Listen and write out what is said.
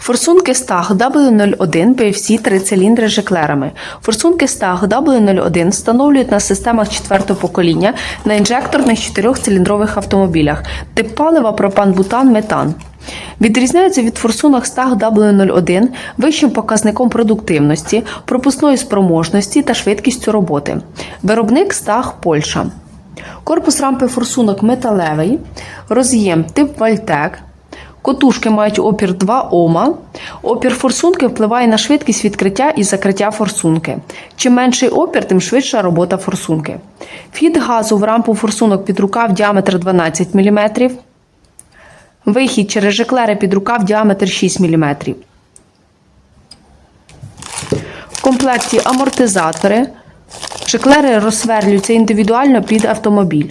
Форсунки Stag W01 PFC три циліндри з жеклерами. Форсунки Stag W01 встановлюють на системах четвертого покоління на інжекторних чотирьохциліндрових автомобілях. Тип палива пропан-бутан метан. Відрізняються від форсунок Stag W01 вищим показником продуктивності, пропускної спроможності та швидкістю роботи. Виробник Stag Польща. Корпус рампи форсунок металевий, роз'єм тип Вальтек. Котушки мають опір 2 Ома. Опір форсунки впливає на швидкість відкриття і закриття форсунки. Чим менший опір, тим швидша робота форсунки. Вхід газу в рампу форсунок під рукав діаметр 12 мм. Вихід через жеклери під рукав діаметр 6 мм. В комплекті амортизатори. Жеклери розсверлюються індивідуально під автомобіль.